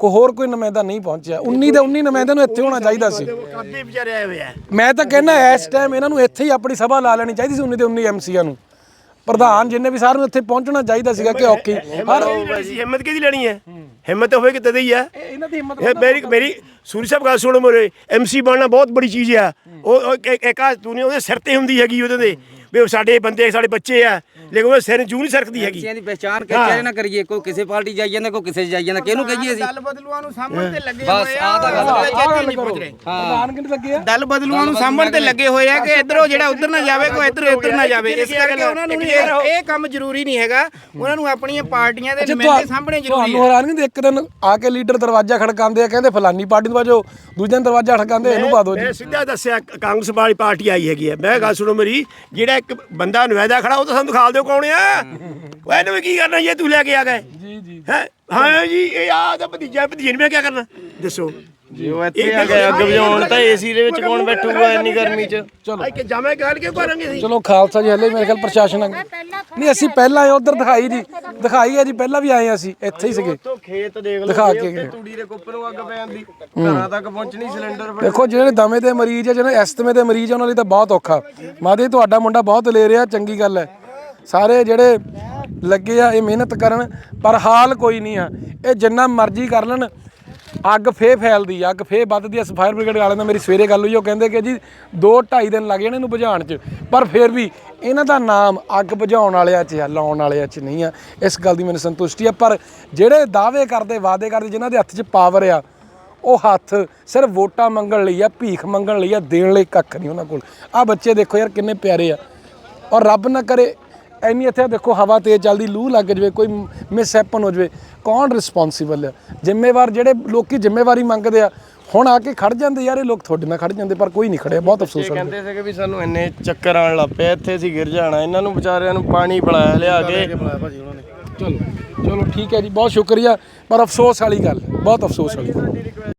ਕੋ ਹੋਰ ਕੋਈ ਨੁਮਾਇੰਦਾ ਨਹੀਂ ਪਹੁੰਚਿਆ। 19 ਦੇ 19 ਨੁਮਾਇੰਦੇ ਨੂੰ ਇੱਥੇ ਹੋਣਾ ਚਾਹੀਦਾ ਸੀ। ਕਾਦੇ ਵਿਚਾਰੇ ਆਏ ਹੋਏ ਆ। ਮੈਂ ਤਾਂ ਕਹਿੰਦਾ ਇਸ ਟਾਈਮ ਇਹਨਾਂ ਨੂੰ ਇੱਥੇ ਹੀ ਆਪਣੀ ਸਭਾ ਲਾ ਲੈਣੀ ਚਾਹੀਦੀ ਸੀ 19 ਦੇ 19 ਐਮਸੀਆਂ ਨੂੰ। ਪ੍ਰਧਾਨ ਜਿੰਨੇ ਵੀ ਸਾਰਿਆਂ ਨੂੰ ਇੱਥੇ ਪਹੁੰਚਣਾ ਚਾਹੀਦਾ ਸੀਗਾ ਕਿ ਔਖੀ। ਹਰ ਹਿੰਮਤ ਕਿਹਦੀ ਲੈਣੀ ਹੈ? ਹਿੰਮਤ ਕਿ ਤਦੇ ਹੀ ਹੈ ਇਹਨਾਂ ਦੀ ਹਿੰਮਤ ਇਹ ਮੇਰੀ ਮੇਰੀ ਸੂਰੀ ਸਾਹਿਬ ਗੱਲ ਸੁਣੋ ਮੇਰੇ। ਐਮਸੀ ਬਣਨਾ ਬਹੁਤ ਬੜੀ ਚੀਜ਼ ਆ। ਉਹ ਇੱਕ ਇੱਕ ਆ ਦੁਨੀਆ ਉਹਦੇ ਸਿਰ ਤੇ ਹੁੰਦੀ ਹੈਗੀ ਉਹਦੇ ਦੇ ਵੀ ਸਾਡੇ ਬੰਦੇ ਸਾਡੇ ਬੱਚੇ ਆ। ਲੇਕਿਨ ਉਹਦੇ ਸਿਰ ਜੂ ਨਹੀਂ ਸਰਕਦੀ ਹੈਗੀ। ਬੱਚਿਆਂ ਦੀ ਪਹਿਚਾਣ ਕਿੱਥੇ ਨਾ ਕਰੀਏ ਕੋਈ ਕਿਸੇ ਪਾਰਟੀ ਜਾਈ ਜਾਂਦਾ ਕੋਈ ਕਿਸੇ ਜਾਈ ਜਾਂਦਾ ਕਿਹਨੂੰ ਕਹੀਏ ਅਸੀਂ? ਦਲ ਬਦਲੂਆਂ ਨੂੰ ਸਾਹਮਣੇ ਤੇ ਲੱਗੇ ਬਸ, ਹੋਏ ਆਹ ਤਾਂ ਗੱਲ ਉਹ ਨਹੀਂ ਪਹੁੰਚ ਰਹੇ। ਪ੍ਰਧਾਨ ਕਿੰਨੇ ਲੱਗੇ ਆ? ਦਲ ਬਦਲੂਆਂ ਨੂੰ ਸਾਹਮਣੇ ਤੇ ਲੱਗੇ ਹੋਏ ਆ ਕਿ ਇਧਰੋਂ ਜਿਹੜਾ ਉਧਰ ਨਾ ਜਾਵੇ ਕੋਈ ਇਧਰ ਇੱਧਰ ਨਾ ਜਾਵੇ। ਇਸ ਕਰਕੇ ਉਹਨਾਂ ਨੂੰ ਇਹ ਕੰਮ ਜ਼ਰੂਰੀ ਨਹੀਂ ਹੈਗਾ। ਉਹਨਾਂ ਨੂੰ ਆਪਣੀਆਂ ਪਾਰਟੀਆਂ ਦੇ ਨੁਮਾਇੰਦੇ ਸਾਹਮਣੇ ਜ਼ਰੂਰੀ ਤੁਹਾਨੂੰ ਹੈ। ਹੈਰਾਨ ਨਹੀਂ ਇੱਕ ਦਿਨ ਆ ਕੇ ਲੀਡਰ ਦਰਵਾਜ਼ਾ ਖੜਕਾਉਂਦੇ ਆ ਕਹਿੰਦੇ ਫਲਾਨੀ ਪਾਰਟੀ ਨੂੰ ਬਾਜੋ ਦੂਜੇ ਦਿਨ ਦਰਵਾਜ਼ਾ ਖੜਕਾਉਂਦੇ ਇਹਨੂੰ ਪਾ ਦਿਓ ਜੀ। ਮੈਂ ਸਿੱਧਾ ਦੱਸਿਆ ਕ- ਕਾਂਗਰਸ ਵਾਲੀ ਪਾਰਟੀ ਆਈ ਹੈਗੀ ਹੈ। ਮੈਂ ਗੱਲ ਸੁਣੋ ਮੇਰੀ ਜਿਹੜਾ ਇੱਕ ਬੰਦਾ ਨੁਮਾਇੰਦਾ ਖੜਾ ਉਹ ਤਾਂ ਸਾਨੂੰ ਦਿਖਾ ਦਿਓ ਕੌਣ ਆ? ਉਹ ਇਹਨੂੰ ਵੀ ਕੀ ਕਰਨਾ ਜੇ ਤੂੰ ਲੈ ਕੇ ਆ ਗਏ? ਜੀ ਜੀ। ਹੈ? ਹਾਂ ਜੀ ਇਹ ਆ ਤਾਂ ਭਤੀਜਾ ਭਤੀਜੇ ਨੇ ਮੈਂ ਕੀ ਕਰਨਾ? ਦੱਸੋ। ਜੇ ਉਹ ਇੱਥੇ ਆ ਗਏ ਅੱਗ ਬੁਝਾਉਣ ਤਾਂ ਏਸੀ ਦੇ ਵਿੱਚ ਕੌਣ ਬੈਠੂਗਾ ਇੰਨੀ ਗਰਮੀ 'ਚ? ਚਲੋ। ਕਿ ਜਾਵੇਂ ਗੱਲ ਕਿਉਂ ਕਰਾਂਗੇ ਅਸੀਂ ਚਲੋ ਖਾਲਸਾ ਜੀ ਹਲੇ ਮੇਰੇ ਖਿਆਲ ਪ੍ਰਸ਼ਾਸਨ ਆ ਨਹੀਂ ਅਸੀਂ ਪਹਿਲਾਂ ਆਏ ਉਧਰ ਦਿਖਾਈ ਜੀ। ਦਿਖਾਈ ਆ ਜੀ ਪਹਿਲਾਂ ਵੀ ਆਏ ਅਸੀਂ ਇੱਥੇ ਹੀ ਸੀਗੇ। ਉੱਥੋਂ ਖੇਤ ਦੇਖ ਲਓ ਦਿਖਾ ਕੇ ਗਏ। ਤੂੜੀ ਦੇ ਕੁੱਪ ਨੂੰ ਅੱਗ ਪੈ ਜਾਂਦੀ ਘਰਾਂ ਤੱਕ ਪਹੁੰਚਣੀ ਸਿਲੰਡਰ ਬੜੇ ਦੇਖੋ ਜਿਹੜੇ ਦਮੇ ਦੇ ਮਰੀਜ਼ ਆ ਜਿਹੜੇ ਐਸਤਮੇ ਦੇ ਮਰੀਜ਼ ਆ ਉਹਨਾਂ ਲਈ ਤਾਂ ਬਹੁਤ ਔਖਾ। ਮਾਦੇ ਤੁਹਾਡਾ ਮੁੰਡਾ ਬਹੁਤ ਲੈ ਰਿਹਾ ਚੰਗੀ ਗੱਲ ਹੈ। ਸਾਰੇ ਜਿਹੜੇ ਲੱਗੇ ਆ, ਇਹ ਮਿਹਨਤ ਕਰਨ, ਪਰ ਹਾਲ ਕੋਈ ਨਹੀਂ ਆ। ਇਹ ਜਿੰਨਾ ਮਰਜ਼ੀ ਕਰ ਲੈਣ, ਅੱਗ ਫੇ ਫੈਲਦੀ ਆ, ਅੱਗ ਫੇ ਵੱਧਦੀ ਆ। ਫਾਇਰ ਬ੍ਰਿਗੇਡ ਵਾਲਿਆਂ ਨਾਲ ਮੇਰੀ ਸਵੇਰੇ ਗੱਲ ਹੋਈ, ਉਹ ਕਹਿੰਦੇ ਕਿ ਜੀ 2 2.5 ਦਿਨ ਲੱਗ ਜਾਣੇ ਇਹਨੂੰ ਬੁਝਾਉਣ 'ਚ, ਪਰ ਫਿਰ ਵੀ ਇਹਨਾਂ ਦਾ ਨਾਮ ਅੱਗ ਬੁਝਾਉਣ ਵਾਲਿਆਂ 'ਚ ਆ ਲਾਉਣ ਵਾਲਿਆਂ 'ਚ ਨਹੀਂ ਆ। ਇਸ ਗੱਲ ਦੀ ਮੈਨੂੰ ਸੰਤੁਸ਼ਟੀ ਆ, ਪਰ ਜਿਹੜੇ ਦਾਅਵੇ ਕਰਦੇ, ਵਾਅਦੇ ਕਰਦੇ, ਜਿਨ੍ਹਾਂ ਦੇ ਹੱਥ 'ਚ ਪਾਵਰ ਆ, ਉਹ ਹੱਥ ਸਿਰਫ ਵੋਟਾਂ ਮੰਗਣ ਲਈ ਆ, ਭੀਖ ਮੰਗਣ ਲਈ ਆ, ਦੇਣ ਲਈ ਕੱਖ ਨਹੀਂ ਉਹਨਾਂ ਕੋਲ। ਆ ਬੱਚੇ ਦੇਖੋ ਯਾਰ ਕਿੰਨੇ ਪਿਆਰੇ ਆ। ਔਰ ਰੱਬ ਨਾ ਕਰੇ ਐਨੀ ਇੱਥੇ ਦੇਖੋ ਹਵਾ ਤੇਜ਼ ਚੱਲਦੀ ਲੂ ਲੱਗ ਜਵੇ ਕੋਈ ਮਿਸ ਹੈਪਨ ਹੋ ਜਵੇ। ਕੌਣ ਰਿਸਪੌਂਸੀਬਲ ਹੈ ਜ਼ਿੰਮੇਵਾਰ ਜਿਹੜੇ ਲੋਕੀ ਜ਼ਿੰਮੇਵਾਰੀ ਮੰਗਦੇ ਆ ਹੁਣ ਆ ਕੇ ਖੜ ਜਾਂਦੇ ਯਾਰ ਇਹ ਲੋਕ ਤੁਹਾਡੇ ਨਾਲ ਖੜ ਜਾਂਦੇ ਪਰ ਕੋਈ ਨਹੀਂ ਖੜਿਆ ਬਹੁਤ ਅਫਸੋਸ ਹੈ ਕਹਿੰਦੇ ਸੀਗੇ ਵੀ ਸਾਨੂੰ ਇੰਨੇ ਚੱਕਰ ਆਣ ਲੱਗ ਪਏ ਇੱਥੇ ਅਸੀਂ ਗਿਰ ਜਾਣਾ ਇਹਨਾਂ ਨੂੰ ਵਿਚਾਰਿਆਂ ਨੂੰ ਪਾਣੀ ਪਿਲਾਇਆ ਲਿਆ ਕੇ। ਚਲੋ ਚਲੋ ਠੀਕ ਹੈ ਜੀ ਬਹੁਤ ਸ਼ੁਕਰੀਆ ਪਰ ਅਫਸੋਸ ਵਾਲੀ ਗੱਲ ਬਹੁਤ ਅਫਸੋਸ ਵਾਲੀ ਗੱਲ।